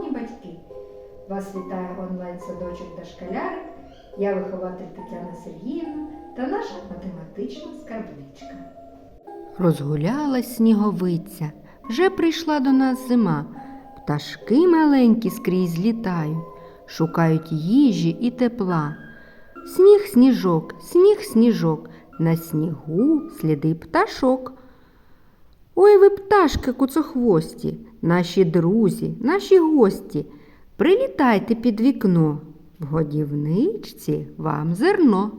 шановні батьки! Вас вітає онлайн-садочок Дашкалярик, я вихователь Тетяна Сергіївна та наша математична скарбничка. Розгулялась сніговиця, вже прийшла до нас зима. Пташки маленькі скрізь літають, шукають їжі і тепла. Сніг, сніжок, сніг, сніжок, на снігу сліди пташок. Ой ви пташки куцохвості, наші друзі, наші гості, прилітайте під вікно, в годівничці вам зерно.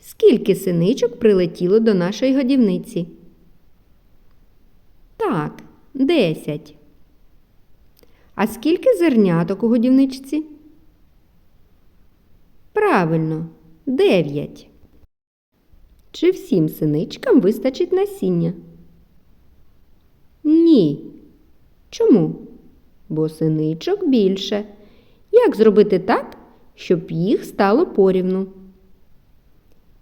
Скільки синичок прилетіло до нашої годівниці? Так, десять. А скільки зерняток у годівничці? Правильно, дев'ять. Чи всім синичкам вистачить насіння? Ні. Чому? Бо синичок більше. Як зробити так, щоб їх стало порівну?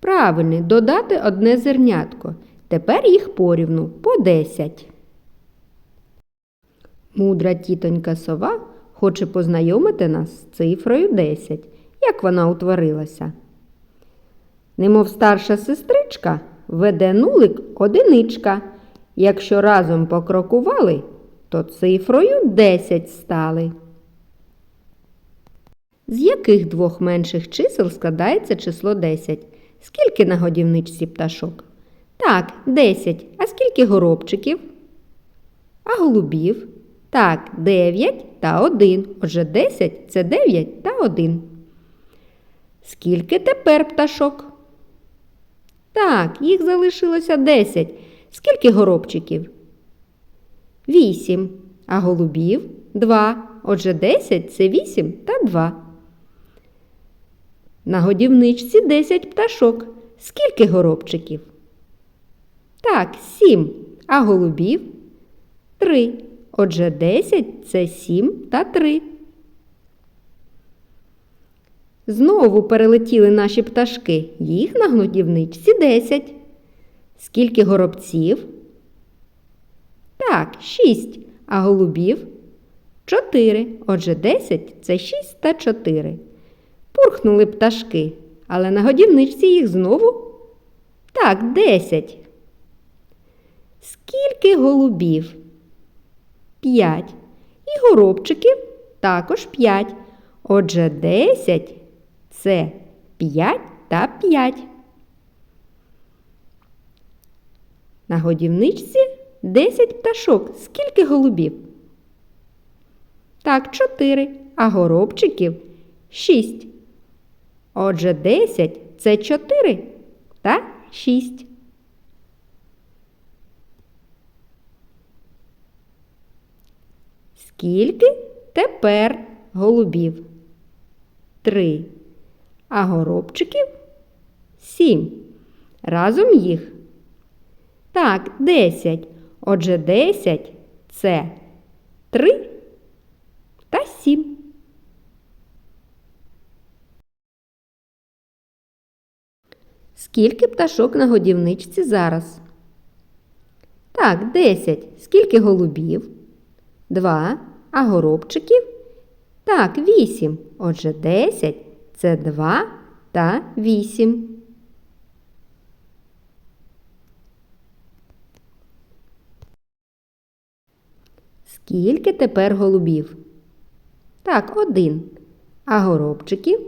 Правильно, додати одне зернятко. Тепер їх порівну по 10. Мудра тітонька сова хоче познайомити нас з цифрою 10. Як вона утворилася? Немов старша сестричка веде нулик одиничка. Якщо разом покрокували, то цифрою 10 стали. З яких двох менших чисел складається число 10? Скільки на годівничці пташок? Так, 10. А скільки горобчиків? А голубів? Так, 9 та 1. Отже, 10 це 9 та 1. Скільки тепер пташок? Так, їх залишилося 10. Скільки горобчиків? 8. А голубів 2. Отже, 10 це 8 та 2. На годівничці 10 пташок. Скільки горобчиків? Так, 7. А голубів 3. Отже, 10 це 7 та 3. Знову перелетіли наші пташки. Їх на годівничці 10. Скільки горобців? Так, 6. А голубів 4. Отже, 10 це 6 та 4. Пурхнули пташки, але на годівничці їх знову так, 10. Скільки голубів? 5. І горобчиків також 5. Отже, 10 це 5 та 5. На годівничці 10 пташок. Скільки голубів? Так, 4. А горобчиків 6. Отже, 10 це 4 та 6. Скільки тепер голубів? 3. А горобчиків 7. Разом їх. Так, 10. Отже, 10 це 3 та 7. Скільки пташок на годівничці зараз? Так, 10. Скільки голубів? 2. А горобчиків? Так, 8. Отже, 10 це 2 та 8. Скільки тепер голубів? Так, 1. А горобчиків?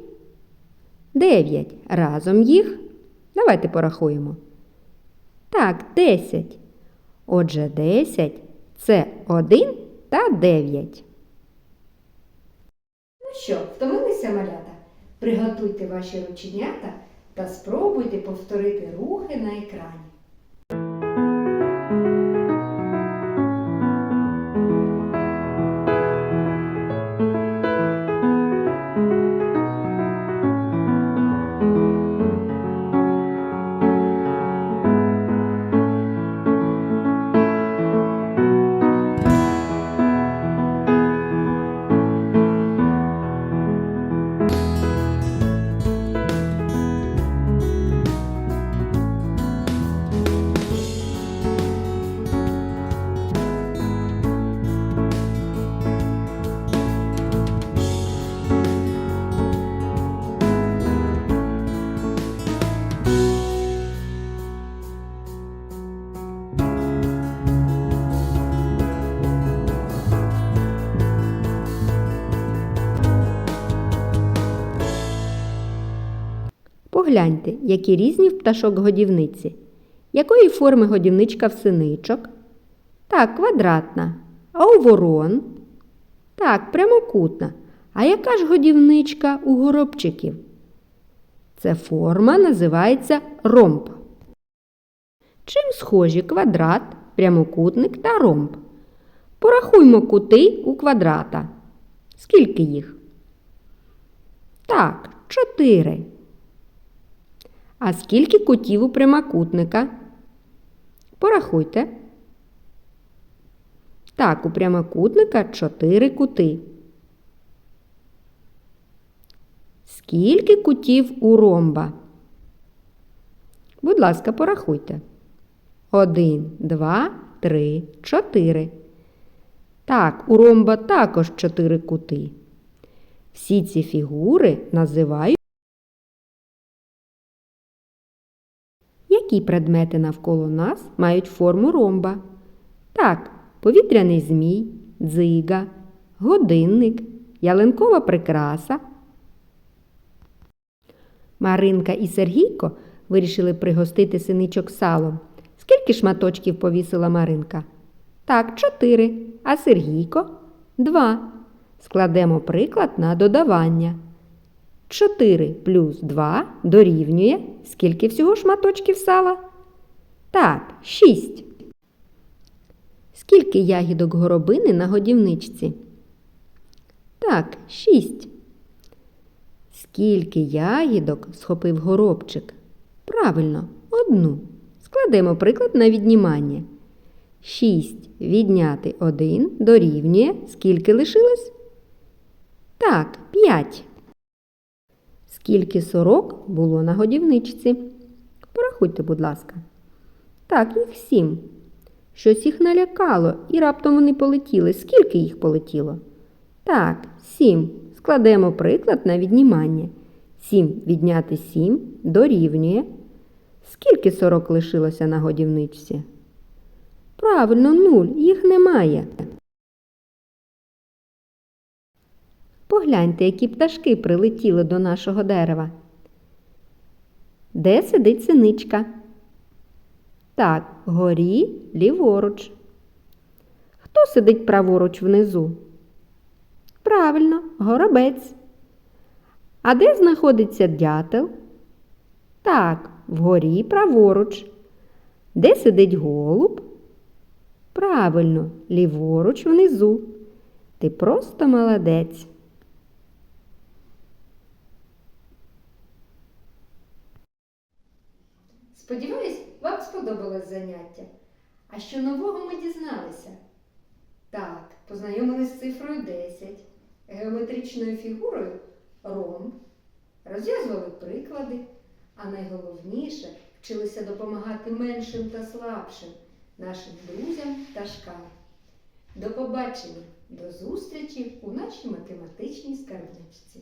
9. Разом їх Давайте порахуємо. Так, 10. Отже, 10 це 1 та 9. Ну що, втомилися малята? Приготуйте ваші рученята та спробуйте повторити рухи на екрані. Погляньте, які різні в пташок годівниці. Якої форми годівничка в синичок? Так, квадратна. А у ворон? Так, прямокутна. А яка ж годівничка у горобчиків? Ця форма називається ромб. Чим схожі квадрат, прямокутник та ромб? Порахуймо кути у квадрата. Скільки їх? Так, чотири. А скільки кутів у прямокутника? Порахуйте. Так, у прямокутника чотири кути. Скільки кутів у ромба? Будь ласка, порахуйте. Один, два, три, чотири. Так, у ромба також чотири кути. Всі ці фігури називають. Які предмети навколо нас мають форму ромба? Так, повітряний змій, дзига, годинник, ялинкова прикраса. Маринка і Сергійко вирішили пригостити синичок салом. Скільки шматочків повісила Маринка? Так, чотири. А Сергійко? Два. Складемо приклад на додавання. 4 плюс 2 дорівнює скільки всього шматочків сала? Так, 6. Скільки ягідок горобини на годівничці? Так, 6. Скільки ягідок схопив горобчик? Правильно, одну. Складемо приклад на віднімання. 6 відняти 1 дорівнює скільки лишилось? Так, 5. Скільки сорок було на годівничці? Порахуйте, будь ласка. Так, їх сім. Щось їх налякало, і раптом вони полетіли. Скільки їх полетіло? Так, сім. Складемо приклад на віднімання. Сім відняти сім дорівнює. Скільки сорок лишилося на годівничці? Правильно, нуль, їх немає. Погляньте, які пташки прилетіли до нашого дерева. Де сидить синичка? Так, вгорі ліворуч. Хто сидить праворуч внизу? Правильно, горобець. А де знаходиться дятел? Так, вгорі праворуч. Де сидить голуб? Правильно, ліворуч внизу. Ти просто молодець. Сподіваюсь, вам сподобалось заняття. А що нового ми дізналися? Так, познайомилися з цифрою 10, геометричною фігурою ромб, розв'язували приклади, а найголовніше вчилися допомагати меншим та слабшим нашим друзям та шкам. До побачення, до зустрічі у нашій математичній скарбничці.